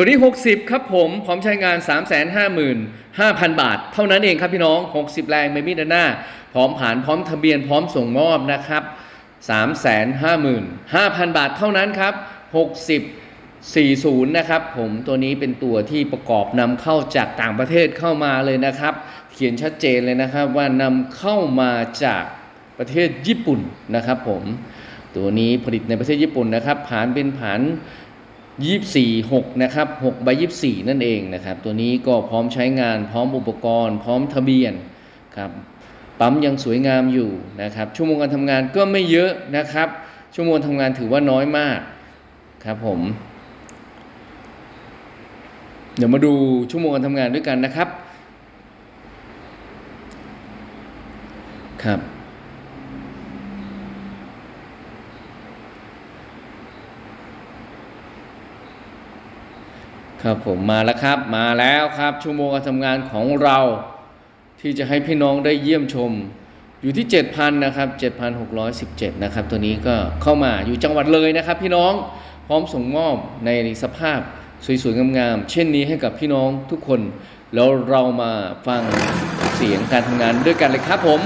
ตัวนี้ 60 ครับผมพร้อมใช้งาน 355,000 บาท เท่านั้นเองครับพี่น้อง 60 แรงไม่มีด้านหน้าพร้อมผ่านพร้อมทะเบียนพร้อมส่งมอบนะครับ 355,000 บาทเท่านั้นครับ 60 40 นะครับผมตัวนี้เป็นตัวที่ประกอบนำเข้าจากต่างประเทศเข้ามาเลยนะครับ เขียนชัดเจนเลยนะครับว่านำเข้ามาจากประเทศญี่ปุ่นนะครับผมตัวนี้ผลิตในประเทศญี่ปุ่นนะครับ ผ่านเป็นผ่าน 24 6นะครับ6ใบ24 นั่นเองนะครับ ตัวนี้ก็พร้อมใช้งานพร้อมอุปกรณ์ พร้อมทะเบียนครับปั๊มยังสวยงามอยู่นะครับ ชั่วโมงการทำงานก็ไม่เยอะนะครับ ชั่วโมงทำงานถือว่าน้อยมากครับผม เดี๋ยวมาดูชั่วโมงการทำงานด้วยกันนะครับครับ ครับผมมาแล้วครับมาแล้วครับชั่วโมงการทำงานของเราที่จะให้พี่น้องได้เยี่ยมชม อยู่ที่ 7,000นะครับ7,617นะครับตัวนี้ก็เข้ามาอยู่จังหวัดเลยนะครับ พี่น้องพร้อมส่งมอบในสภาพสวยๆงามๆเช่นนี้ให้กับพี่น้องทุกคน แล้วเรามาฟังเสียงการทำงานด้วยกันเลยครับผม